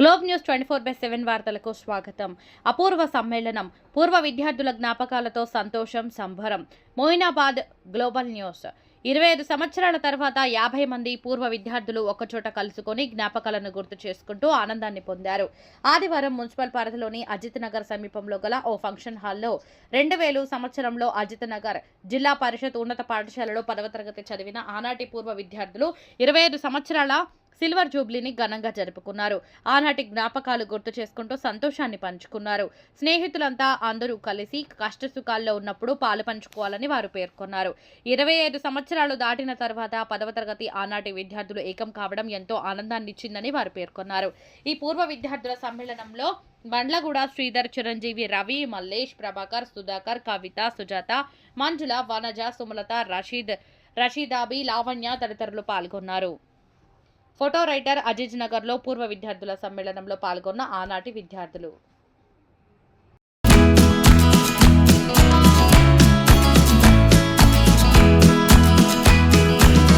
Globe news twenty four by seven వార్తలకు స్వాగతం. అపూర్వ సమ్మేళనం పూర్వ విద్యార్థుల జ్ఞాపకాలతో సంతోషం సంబరం. Moinabad global news. ఇరవై ఐదు సంవత్సరాల తర్వాత యాభై మంది పూర్వ విద్యార్థులు ఒకచోట కలుసుకొని జ్ఞాపకాలను గుర్తు చేసుకుంటూ ఆనందాన్ని పొందారు. ఆదివారం మున్సిపల్ పరిధిలోని అజిత్ నగర్ సమీపంలో గల ఓ ఫంక్షన్ హాల్లో రెండు వేలు సంవత్సరంలో అజిత్ నగర్ జిల్లా పరిషత్ ఉన్నత పాఠశాలలో పదవ తరగతి చదివిన ఆనాటి పూర్వ విద్యార్థులు ఇరవై ఐదు సంవత్సరాల సిల్వర్ జూబ్లీని ఘనంగా జరుపుకున్నారు. ఆనాటి జ్ఞాపకాలు గుర్తు చేసుకుంటూ సంతోషాన్ని పంచుకున్నారు. స్నేహితులంతా అందరూ కలిసి కష్టసుఖాల్లో ఉన్నప్పుడు పాలు పంచుకోవాలని వారు పేర్కొన్నారు. ఇరవై ఐదు సంవత్సరాలు దాటిన తర్వాత పదవ తరగతి ఆనాటి విద్యార్థులు ఏకం కావడం ఎంతో ఆనందాన్ని ఇచ్చిందని వారు పేర్కొన్నారు. ఈ పూర్వ విద్యార్థుల సమ్మేళనంలో బండ్లగూడ శ్రీధర్ చిరంజీవి రవి మల్లేష్ ప్రభాకర్ సుధాకర్ కవిత సుజాత మంజుల వనజ సుమలత రషీద్ రషీదాబి లావణ్య తదితరులు పాల్గొన్నారు. ఫోటో రైటర్ అజీజ్ నగర్లో పూర్వ విద్యార్థుల సమ్మేళనంలో పాల్గొన్న ఆనాటి విద్యార్థులు.